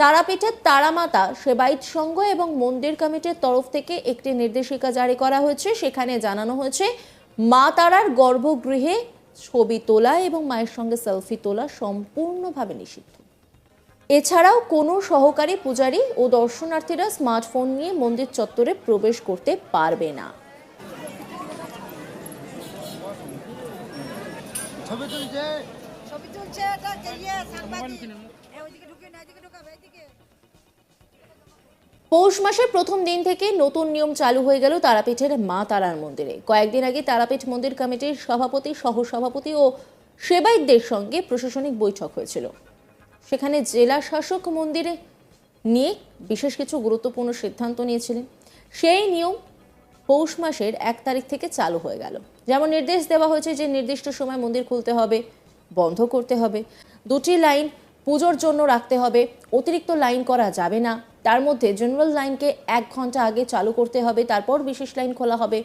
তারাপীঠের তারামাতা সেবাইত সংঘ এবং মন্দির কমিটির তরফ থেকে একটি নির্দেশিকা জারি করা হয়েছে। সেখানে জানানো হয়েছে মা তারার গর্ভগৃহে ছবি তোলা এবং মায়ের সঙ্গে সেলফি তোলা সম্পূর্ণভাবে নিষিদ্ধ। এছাড়াও কোনো সহকারী পূজারী ও দর্শনার্থীরা স্মার্টফোন নিয়ে মন্দির চত্বরে প্রবেশ করতে পারবে না। ছবি তুলছে? ছবি তুলছে পৌষ মাসের প্রথম দিন থেকে নতুন নিয়ম চালু হয়ে গেল তারাপীঠের মা তারার মন্দিরে। কয়েকদিন আগে তারাপীঠ মন্দির কমিটির সভাপতি, সহসভাপতি ও সেবায়িতদের সঙ্গে প্রশাসনিক বৈঠক হয়েছিল। সেখানে জেলা শাসক মন্দিরে নিয়ে বিশেষ কিছু গুরুত্বপূর্ণ সিদ্ধান্ত নিয়েছিলেন। সেই নিয়ম পৌষ মাসের এক তারিখ থেকে চালু হয়ে গেল। যেমন নির্দেশ দেওয়া হয়েছে যে নির্দিষ্ট সময় মন্দির খুলতে হবে, বন্ধ করতে হবে। দুটি লাইন পুজোর জন্য রাখতে হবে। অতিরিক্ত লাইন করা যাবে না। তার মধ্যে জেনারেল লাইনকে এক ঘণ্টা আগে চালু করতে হবে, তারপর বিশেষ লাইন খোলা হবে।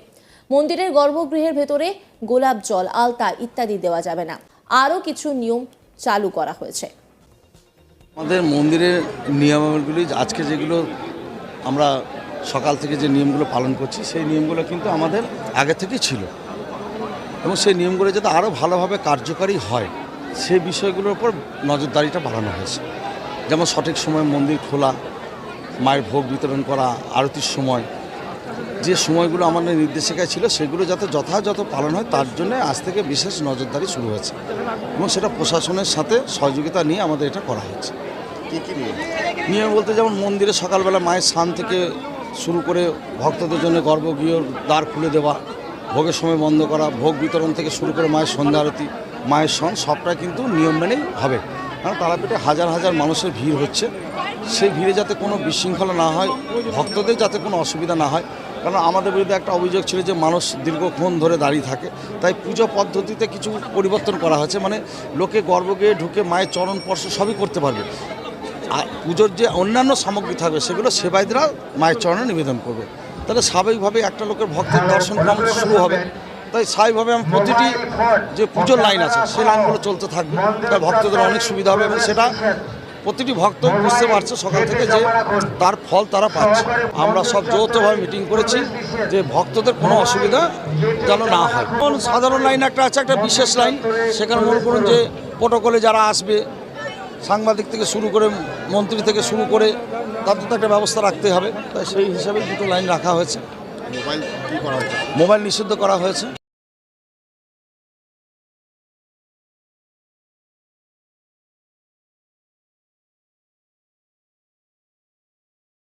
মন্দিরের গর্ভগৃহের ভেতরে গোলাপ জল, আলতা ইত্যাদি দেওয়া যাবে না। আরও কিছু নিয়ম চালু করা হয়েছে। আমাদের মন্দিরের নিয়মাবলীগুলি, আজকে যেগুলো আমরা সকাল থেকে যে নিয়মগুলো পালন করছি, সেই নিয়মগুলো কিন্তু আমাদের আগে থেকে ছিল। এবং সেই নিয়মগুলো যাতে আরও ভালোভাবে কার্যকারী হয়। সেই বিষয়গুলোর উপর নজরদারিটা বাড়ানো হয়েছে। যেমন সঠিক সময় মন্দির খোলা মায়ের ভোগ বিতরণ করা আরতির সময়। যে সময়গুলো আমাদের নির্দেশিকায় ছিল সেগুলো যাতে যথাযথ পালন হয় তার জন্য আজ থেকে বিশেষ নজরদারি শুরু হয়েছে। এবং সেটা প্রশাসনের সাথে সহযোগিতা নিয়ে আমাদের এটা করা হচ্ছে নিয়ম বলতে যেমন মন্দিরে সকালবেলা মায়ের স্নান থেকে শুরু করে ভক্তদের জন্য গর্ভগৃহ দ্বার খুলে দেওয়া ভোগের সময় বন্ধ করা ভোগ বিতরণ থেকে শুরু করে মায়ের সন্ধ্যা আরতি। মায়ের সন সবটাই কিন্তু নিয়ম মেনেই হবে। কারণ তারাপীঠে হাজার হাজার মানুষের ভিড় হচ্ছে। সেই ভিড়ে যাতে কোনো বিশৃঙ্খলা না হয়, ভক্তদের যাতে কোনো অসুবিধা না হয়, কারণ আমাদের বিরুদ্ধে একটা অভিযোগ ছিল যে মানুষ দীর্ঘক্ষণ ধরে দাঁড়িয়ে থাকে। তাই পুজো পদ্ধতিতে কিছু পরিবর্তন করা হয়েছে। মানে লোকে গর্ভগৃহে ঢুকে মায়ের চরণ স্পর্শ সবই করতে পারবে। আর পুজোর যে অন্যান্য সামগ্রী থাকবে, সেগুলো সেবায়িতরা মায়ের চরণে নিবেদন করবে। তাহলে স্বাভাবিকভাবে একটা লোকের ভক্তের দর্শন শুরু হবে। তাই স্বাভাবিকভাবে আমি প্রতিটি যে পুজোর লাইন আছে সেই লাইনগুলো চলতে থাকবে। তাই ভক্তদের অনেক সুবিধা হবে এবং সেটা প্রতিটি ভক্ত বুঝতে পারছে সকাল থেকে যে তার ফল তারা পাচ্ছে। আমরা সব যৌথভাবে মিটিং করেছি যে ভক্তদের কোনো অসুবিধা যেন না হয়। যেমন সাধারণ লাইন একটা আছে একটা বিশেষ লাইন। সেখানে মনে করুন যে প্রোটোকলে যারা আসবে সাংবাদিক থেকে শুরু করে মন্ত্রী থেকে শুরু করে তাদের তো একটা ব্যবস্থা রাখতে হবে। তাই সেই হিসাবে দুটো লাইন রাখা হয়েছে। মোবাইল কি করা হচ্ছে মোবাইল নিষিদ্ধ করা হয়েছে।